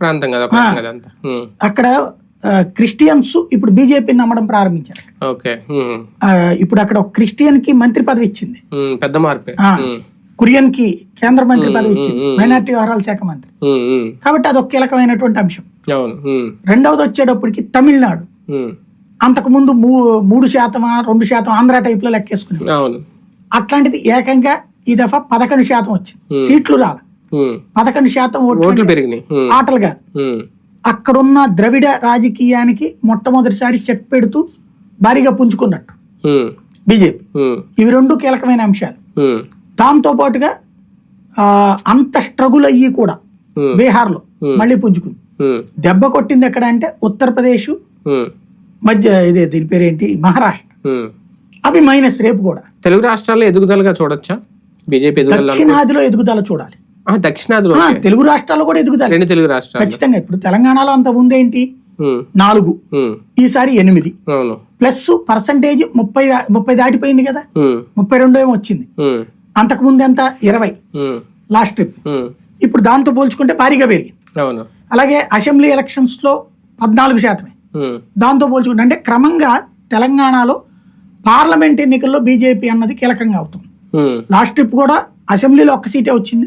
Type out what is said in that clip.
ప్రాంతం కదా. అక్కడ క్రిస్టియన్స్ ఇప్పుడు బీజేపీని నమ్మడం ప్రారంభించారు ఓకే ఇప్పుడు అక్కడ ఒక క్రిస్టియన్కి మంత్రి పదవి ఇచ్చింది. పెద్ద మార్పే. కురియన్కి కేంద్ర మంత్రి పదవి ఇచ్చింది. మైనార్టీ వ్యవహారాల శాఖ మంత్రి. కాబట్టి అదొక కీలకమైనటువంటి అంశం. రెండవది వచ్చేటప్పటికి తమిళనాడు. అంతకు ముందు మూడు శాతమా రెండు శాతం ఆంధ్ర టైప్లో లెక్కేసుకునేది అవును అట్లాంటిది ఏకంగా ఈ దఫా పదకొండు శాతం వచ్చింది. సీట్లు రాల. పదకొండు శాతం ఓట్లు పెరిగినాయి ఉమ్. ఆటలు కాదు ఉమ్. అక్కడున్న ద్రవిడ రాజకీయానికి మొట్టమొదటిసారి చెక్ పెడుతూ భారీగా పుంజుకున్నట్టు. బీజేపీ. ఇవి రెండు కీలకమైన అంశాలు. దాంతో పాటుగా అంత స్ట్రగుల్ అయ్యి కూడా. బీహార్లో మళ్ళీ పుంజుకుంది. దెబ్బ కొట్టింది ఎక్కడ అంటే ఉత్తరప్రదేశ్. మధ్య ఇదే దీని పేరేంటి మహారాష్ట్ర. అవి మైనస్ రేపు కూడా తెలుగు రాష్ట్రాల్లో ఎదుగుదలగా చూడొచ్చా బీజేపీ దక్షిణాదిలో ఎదుగుదల చూడాలి దక్షిణాదిలో ఓకే. తెలుగు రాష్ట్రాల్లో కూడా ఎదుగుదల రెండు తెలుగు రాష్ట్రాలు ఖచ్చితంగా ఇప్పుడు తెలంగాణలో అంత ఉందేంటి. నాలుగు. ఈసారి ఎనిమిది ప్లస్ పర్సంటేజ్ ముప్పై ముప్పై దాటిపోయింది కదా. ముప్పై రెండు ఏమో వచ్చింది. అంతకు ముందు ఎంత ఇరవై. Last trip. ఇప్పుడు దాంతో పోల్చుకుంటే భారీగా పెరిగింది అలాగే అసెంబ్లీ ఎలక్షన్స్లో పద్నాలుగు శాతమే. దాంతో పోల్చుకుంటే అంటే క్రమంగా తెలంగాణలో పార్లమెంట్ ఎన్నికల్లో బీజేపీ అన్నది కీలకంగా అవుతుంది. లాస్ట్ ట్రిప్ కూడా అసెంబ్లీలో ఒక్క సీటే వచ్చింది